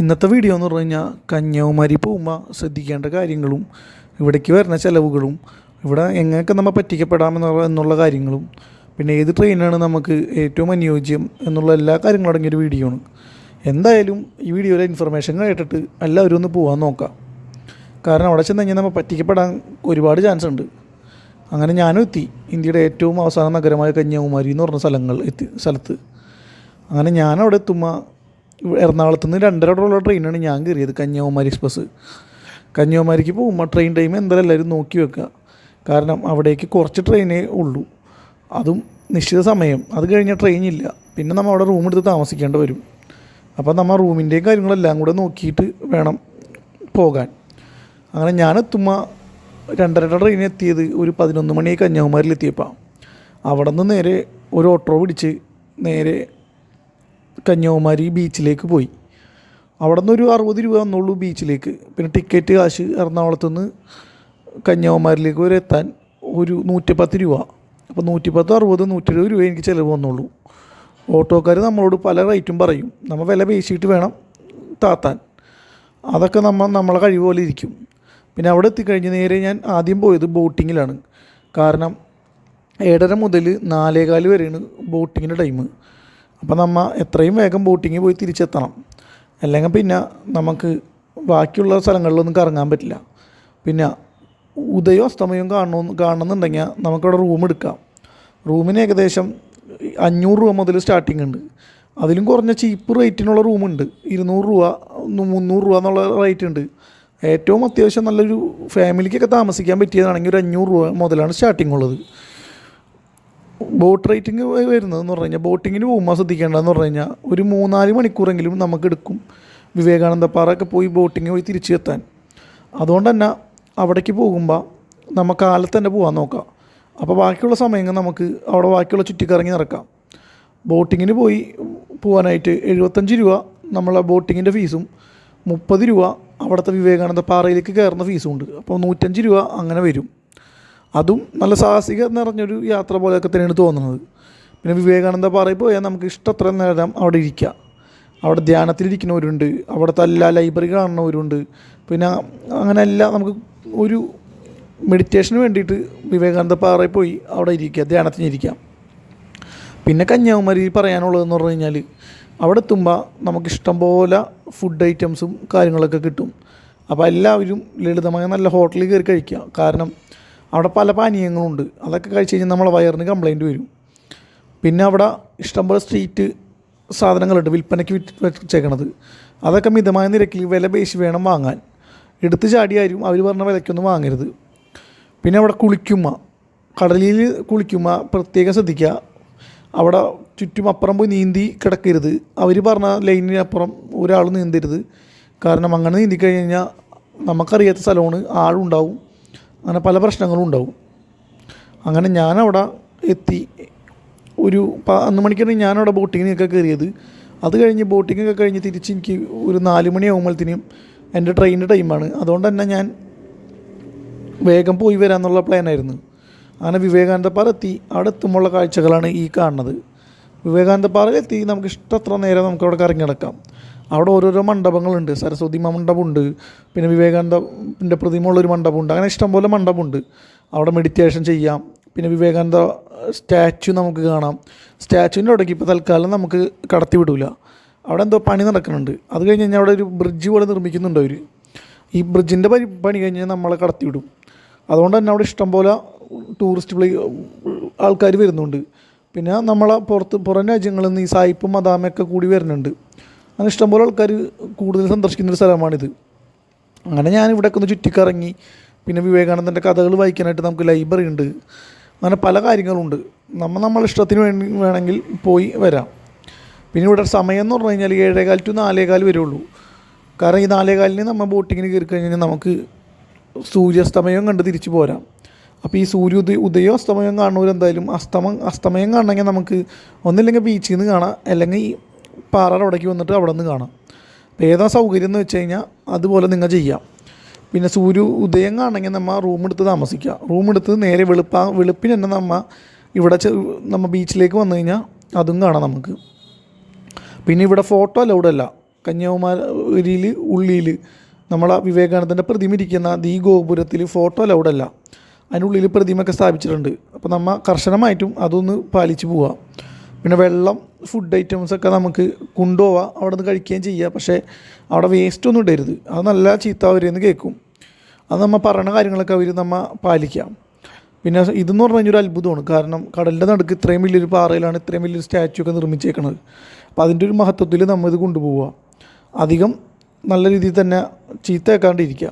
ഇന്നത്തെ വീഡിയോ എന്ന് പറഞ്ഞു കഴിഞ്ഞാൽ കന്യാകുമാരി പോകുമ്പോൾ ശ്രദ്ധിക്കേണ്ട കാര്യങ്ങളും ഇവിടേക്ക് വരുന്ന ചിലവുകളും ഇവിടെ എങ്ങനെയൊക്കെ നമ്മൾ പറ്റിക്കപ്പെടാമെന്നുള്ള എന്നുള്ള കാര്യങ്ങളും പിന്നെ ഏത് ട്രെയിനാണ് നമുക്ക് ഏറ്റവും അനുയോജ്യം എന്നുള്ള എല്ലാ കാര്യങ്ങളും അടങ്ങിയൊരു വീഡിയോ ആണ്. എന്തായാലും ഈ വീഡിയോയിലെ ഇൻഫർമേഷൻ കേട്ടിട്ട് എല്ലാവരും ഒന്ന് പോകാൻ നോക്കാം. കാരണം അവിടെ ചെന്ന് കഴിഞ്ഞാൽ നമ്മൾ പറ്റിക്കപ്പെടാൻ ഒരുപാട് ചാൻസ് ഉണ്ട്. അങ്ങനെ ഞാനും എത്തി. ഇന്ത്യയുടെ ഏറ്റവും അവസാന നഗരമായ കന്യാകുമാരി എന്ന് പറഞ്ഞ സ്ഥലങ്ങൾ എത്തി സ്ഥലത്ത്. അങ്ങനെ ഞാൻ അവിടെ എത്തുമ്പോൾ എറണാകുളത്ത് നിന്ന് രണ്ടരയോടുള്ള ട്രെയിനാണ് ഞാൻ കയറിയത് കന്യാകുമാരി എക്സ്പ്രസ്. കന്യാകുമാരിക്ക് പോകുമ്പോൾ ട്രെയിൻ ടൈം എന്തായാലും എല്ലാവരും നോക്കി വെക്കുക. കാരണം അവിടേക്ക് കുറച്ച് ട്രെയിനേ ഉള്ളൂ. അതും നിശ്ചിത സമയം. അത് കഴിഞ്ഞാൽ ട്രെയിൻ ഇല്ല. പിന്നെ നമ്മൾ അവിടെ റൂം എടുത്ത് താമസിക്കേണ്ടി വരും. അപ്പോൾ നമ്മൾ റൂമിന്റെയും കാര്യങ്ങളെല്ലാം കൂടെ നോക്കിയിട്ട് വേണം പോകാൻ. അങ്ങനെ ഞാൻ എത്തുമ്പോൾ രണ്ടരയുടെ ട്രെയിൻ എത്തിയത് ഒരു പതിനൊന്ന് മണി കന്യാകുമാരിയിൽ എത്തിയപ്പോൾ അവിടെ നിന്ന് നേരെ ഒരു ഓട്ടോ പിടിച്ച് നേരെ കന്യാകുമാരി ബീച്ചിലേക്ക് പോയി. അവിടെ നിന്ന് ഒരു അറുപത് രൂപ വന്നുള്ളൂ ബീച്ചിലേക്ക്. പിന്നെ ടിക്കറ്റ് കാശ് എറണാകുളത്ത് നിന്ന് കന്യാകുമാരിയിലേക്ക് വരെ എത്താൻ ഒരു നൂറ്റിപ്പത്ത് രൂപ. അപ്പോൾ നൂറ്റിപ്പത്ത് അറുപത് നൂറ്റി ഇരുപത് രൂപ എനിക്ക് ചിലവ് വന്നുള്ളൂ ഓട്ടോക്കാർ നമ്മളോട് പല റേറ്റും പറയും. നമ്മൾ വില പേശിയിട്ട് വേണം താത്താൻ. അതൊക്കെ നമ്മൾ നമ്മളെ കഴിവ് പോലെ ഇരിക്കും. പിന്നെ അവിടെ എത്തിക്കഴിഞ്ഞ് നേരെ ഞാൻ ആദ്യം പോയത് ബോട്ടിങ്ങിലാണ്. കാരണം ഏഴര മുതൽ നാലേകാൽ വരെയാണ് ബോട്ടിങ്ങിന്റെ ടൈം അപ്പോൾ നമ്മൾ എത്രയും വേഗം ബോട്ടിങ്ങിൽ പോയി തിരിച്ചെത്തണം. അല്ലെങ്കിൽ പിന്നെ നമുക്ക് ബാക്കിയുള്ള സ്ഥലങ്ങളിലൊന്നും കറങ്ങാൻ പറ്റില്ല. പിന്നെ ഉദയവും അസ്തമയവും കാണണമെന്ന് കാണണമെന്നുണ്ടെങ്കിൽ നമുക്കവിടെ റൂം എടുക്കാം. റൂമിന് ഏകദേശം അഞ്ഞൂറ് രൂപ മുതൽ സ്റ്റാർട്ടിംഗ് ഉണ്ട്. അതിലും കുറഞ്ഞ ചീപ്പ് റേറ്റിനുള്ള റൂമുണ്ട്. ഇരുന്നൂറ് രൂപ മുന്നൂറ് രൂപ എന്നുള്ള റേറ്റ് ഉണ്ട്. ഏറ്റവും അത്യാവശ്യം നല്ലൊരു ഫാമിലിക്കൊക്കെ താമസിക്കാൻ പറ്റിയതാണെങ്കിൽ ഒരു അഞ്ഞൂറ് രൂപ മുതലാണ് സ്റ്റാർട്ടിംഗ് ഉള്ളത്. ബോട്ട് റേറ്റിംഗ് വരുന്നതെന്ന് പറഞ്ഞു കഴിഞ്ഞാൽ ബോട്ടിങ്ങിന് പോകുമ്പോൾ ശ്രദ്ധിക്കേണ്ടതെന്ന് പറഞ്ഞു കഴിഞ്ഞാൽ ഒരു മൂന്നാൽ മണിക്കൂറെങ്കിലും നമുക്ക് എടുക്കും. വിവേകാനന്ദ പാറയൊക്കെ പോയി ബോട്ടിങ് പോയി തിരിച്ചു എത്താൻ. അതുകൊണ്ട് തന്നെ അവിടേക്ക് പോകുമ്പോൾ നമുക്ക് കാലത്ത് തന്നെ പോകാൻ നോക്കാം. അപ്പോൾ ബാക്കിയുള്ള സമയങ്ങൾ നമുക്ക് അവിടെ ബാക്കിയുള്ള ചുറ്റിക്കറങ്ങി നടക്കാം. ബോട്ടിങ്ങിന് പോയി പോകാനായിട്ട് എഴുപത്തഞ്ച് രൂപ നമ്മളെ ബോട്ടിങ്ങിന്റെ ഫീസും മുപ്പത് രൂപ അവിടുത്തെ വിവേകാനന്ദ പാറയിലേക്ക് കയറുന്ന ഫീസും ഉണ്ട്. അപ്പോൾ നൂറ്റഞ്ച് രൂപ അങ്ങനെ വരും. അതും നല്ല സാഹസിക നിറഞ്ഞൊരു യാത്ര പോലെയൊക്കെ തന്നെയാണ് തോന്നുന്നത്. പിന്നെ വിവേകാനന്ദ പാറയിൽ പോയാൽ നമുക്ക് ഇഷ്ടത്ര നേരം അവിടെ ഇരിക്കാം. അവിടെ ധ്യാനത്തിലിരിക്കുന്നവരുണ്ട് അവിടുത്തെ എല്ലാ ലൈബ്രറി കാണുന്നവരുണ്ട്. പിന്നെ അങ്ങനെ എല്ലാം നമുക്ക് ഒരു മെഡിറ്റേഷന് വേണ്ടിയിട്ട് വിവേകാനന്ദ പാറയിൽ പോയി അവിടെ ഇരിക്കുക ധ്യാനത്തിന് ഇരിക്കാം. പിന്നെ കന്യാകുമാരി പറയാനുള്ളതെന്ന് പറഞ്ഞു കഴിഞ്ഞാൽ അവിടെ എത്തുമ്പോൾ നമുക്ക് ഇഷ്ടം പോലെ ഫുഡ് ഐറ്റംസും കാര്യങ്ങളൊക്കെ കിട്ടും. അപ്പോൾ എല്ലാവരും ലളിതമായ നല്ല ഹോട്ടലിൽ കയറി കഴിക്കുക കാരണം അവിടെ പല പാനീയങ്ങളുണ്ട്. അതൊക്കെ കഴിച്ച് കഴിഞ്ഞാൽ നമ്മളെ വയറിന് കംപ്ലൈന്റ് വരും. പിന്നെ അവിടെ ഇഷ്ടംപോലെ സ്ട്രീറ്റ് സാധനങ്ങളുണ്ട് വിൽപ്പനയ്ക്ക് വെച്ചേക്കണത്. അതൊക്കെ മിതമായ നിരക്കിൽ വില പേശി വേണം വാങ്ങാൻ. എടുത്ത് ചാടിയാരും അവർ പറഞ്ഞ വിലയ്ക്കൊന്നും വാങ്ങരുത്. പിന്നെ അവിടെ കുളിക്കുമ്മ. കടലിൽ കുളിക്കുമ്മ പ്രത്യേകം ശ്രദ്ധിക്കുക അവിടെ ചുറ്റും അപ്പുറം പോയി നീന്തി കിടക്കരുത്. അവർ പറഞ്ഞ ലൈനിനപ്പുറം ഒരാൾ നീന്തരുത്. കാരണം അങ്ങനെ നീന്തി കഴിഞ്ഞ് കഴിഞ്ഞാൽ നമുക്കറിയാത്ത സ്ഥലമാണ് ആളുണ്ടാവും. അങ്ങനെ പല പ്രശ്നങ്ങളും ഉണ്ടാവും. അങ്ങനെ ഞാനവിടെ എത്തി. ഒരു പതിനൊന്ന് മണിക്കാണ് ഞാനവിടെ ബോട്ടിങ്ങിനൊക്കെ കയറിയത്. അത് കഴിഞ്ഞ് ബോട്ടിങ്ങൊക്കെ കഴിഞ്ഞ് തിരിച്ച് എനിക്ക് ഒരു നാല് മണിയാകുമ്പോഴത്തേനും എന്റെ ട്രെയിനിന്റെ ടൈമാണ്. അതുകൊണ്ട് തന്നെ ഞാൻ വേഗം പോയി വരാമെന്നുള്ള പ്ലാനായിരുന്നു. അങ്ങനെ വിവേകാനന്ദ പാറ എത്തി അവിടെ എത്തുമ്പോഴുള്ള കാഴ്ചകളാണ് ഈ കാണുന്നത്. വിവേകാനന്ദ പാറയിലെത്തി നമുക്ക് ഇഷ്ടത്ര നേരം നമുക്ക് അവിടെ കറങ്ങി നടക്കാം. അവിടെ ഓരോരോ മണ്ഡപങ്ങളുണ്ട്. സരസ്വതി മണ്ഡപമുണ്ട്. പിന്നെ വിവേകാനന്ദന്റെ പ്രതിമയുള്ളൊരു മണ്ഡപമുണ്ട്. അങ്ങനെ ഇഷ്ടംപോലെ മണ്ഡപമുണ്ട്. അവിടെ മെഡിറ്റേഷൻ ചെയ്യാം. പിന്നെ വിവേകാനന്ദ സ്റ്റാച്ചു നമുക്ക് കാണാം. സ്റ്റാച്ചുവിന്റെ അവിടേക്ക് ഇപ്പോൾ തൽക്കാലം നമുക്ക് കടത്തി വിടില്ല അവിടെ എന്തോ പണി നടക്കുന്നുണ്ട്. അത് കഴിഞ്ഞ് കഴിഞ്ഞാൽ അവിടെ ഒരു ബ്രിഡ്ജ് പോലെ നിർമ്മിക്കുന്നുണ്ട് അവർ ഈ ബ്രിഡ്ജിന്റെ പണി പണി കഴിഞ്ഞ് നമ്മളെ കടത്തി വിടും. അതുകൊണ്ട് തന്നെ അവിടെ ഇഷ്ടംപോലെ ടൂറിസ്റ്റ് പ്ലേ ആൾക്കാർ വരുന്നുണ്ട്. പിന്നെ നമ്മളെ പുറത്ത് പുറം രാജ്യങ്ങളിൽ നിന്ന് ഈ സായിപ്പും മദാമയൊക്കെ കൂടി വരുന്നുണ്ട്. അങ്ങനെ ഇഷ്ടംപോലെ ആൾക്കാർ കൂടുതൽ സന്ദർശിക്കുന്ന ഒരു സ്ഥലമാണിത്. അങ്ങനെ ഞാൻ ഇവിടെയൊക്കെ ഒന്ന് ചുറ്റിക്കറങ്ങി പിന്നെ വിവേകാനന്ദന്റെ കഥകൾ വായിക്കാനായിട്ട് നമുക്ക് ലൈബ്രറി ഉണ്ട്. അങ്ങനെ പല കാര്യങ്ങളുണ്ട്. നമ്മൾ നമ്മളെ ഇഷ്ടത്തിന് വേണ്ടി വേണമെങ്കിൽ പോയി വരാം. പിന്നെ ഇവിടെ സമയം എന്ന് പറഞ്ഞു കഴിഞ്ഞാൽ ഏഴേകാൽ ടു നാലേകാൽ വരുള്ളൂ. കാരണം ഈ നാലേകാലിന് നമ്മൾ ബോട്ടിങ്ങിന് കയറി കഴിഞ്ഞാൽ നമുക്ക് സൂര്യാസ്തമയം കണ്ട് തിരിച്ചു പോരാം. അപ്പോൾ ഈ സൂര്യ ഉദയ ഉദയോ അസ്തമയം കാണുന്നവരെന്തായാലും അസ്തമം അസ്തമയം കാണണമെങ്കിൽ നമുക്ക് ഒന്നില്ലെങ്കിൽ ബീച്ചിൽ നിന്ന് കാണാം. അല്ലെങ്കിൽ പാറയുടെ ഇടയ്ക്ക് വന്നിട്ട് അവിടെ നിന്ന് കാണാം. അപ്പോൾ ഏതാ സൗകര്യം എന്ന് വെച്ച് കഴിഞ്ഞാൽ അതുപോലെ നിങ്ങൾ ചെയ്യാം. പിന്നെ സൂര്യ ഉദയം കാണണമെങ്കിൽ നമ്മൾ റൂം എടുത്ത് താമസിക്കുക റൂം എടുത്ത് നേരെ വെളുപ്പാ വെളുപ്പിന് തന്നെ നമ്മൾ ഇവിടെ നമ്മൾ ബീച്ചിലേക്ക് വന്നു കഴിഞ്ഞാൽ അതും കാണാം നമുക്ക്. പിന്നെ ഇവിടെ ഫോട്ടോ അലൗഡ് അല്ല. കന്യാകുമാരിയിൽ ഉള്ളിയിൽ നമ്മളെ വിവേകാനന്ദന്റെ പ്രതിമ ഇരിക്കുന്ന ദീ ഗോപുരത്തിൽ ഫോട്ടോ അലൗഡല്ല അതിനുള്ളിൽ പ്രതിമയൊക്കെ സ്ഥാപിച്ചിട്ടുണ്ട്. അപ്പോൾ നമ്മൾ കർശനമായിട്ടും അതൊന്ന് പാലിച്ച് പോവുക പിന്നെ വെള്ളം ഫുഡ് ഐറ്റംസ് ഒക്കെ നമുക്ക് കൊണ്ടുപോവാം അവിടെ നിന്ന് കഴിക്കുകയും ചെയ്യുക പക്ഷേ അവിടെ വേസ്റ്റ് ഒന്നും ഇടരുത്. അത് നല്ല ചീത്ത അവരെന്ന് കേൾക്കും. അത് നമ്മൾ പറയുന്ന കാര്യങ്ങളൊക്കെ അവർ നമ്മൾ പാലിക്കാം. പിന്നെ ഇതെന്ന് പറഞ്ഞു കഴിഞ്ഞാൽ ഒരു അത്ഭുതമാണ്. കാരണം കടലിന്റെ നടുക്ക് ഇത്രയും വലിയൊരു പാറയിലാണ് ഇത്രയും വലിയൊരു സ്റ്റാച്ചു ഒക്കെ നിർമ്മിച്ചേക്കണത്. അപ്പോൾ അതിന്റെ ഒരു മഹത്വത്തിൽ നമ്മൾ ഇത് കൊണ്ടുപോവുക അധികം നല്ല രീതിയിൽ തന്നെ ചീത്തയാക്കാണ്ടിരിക്കുക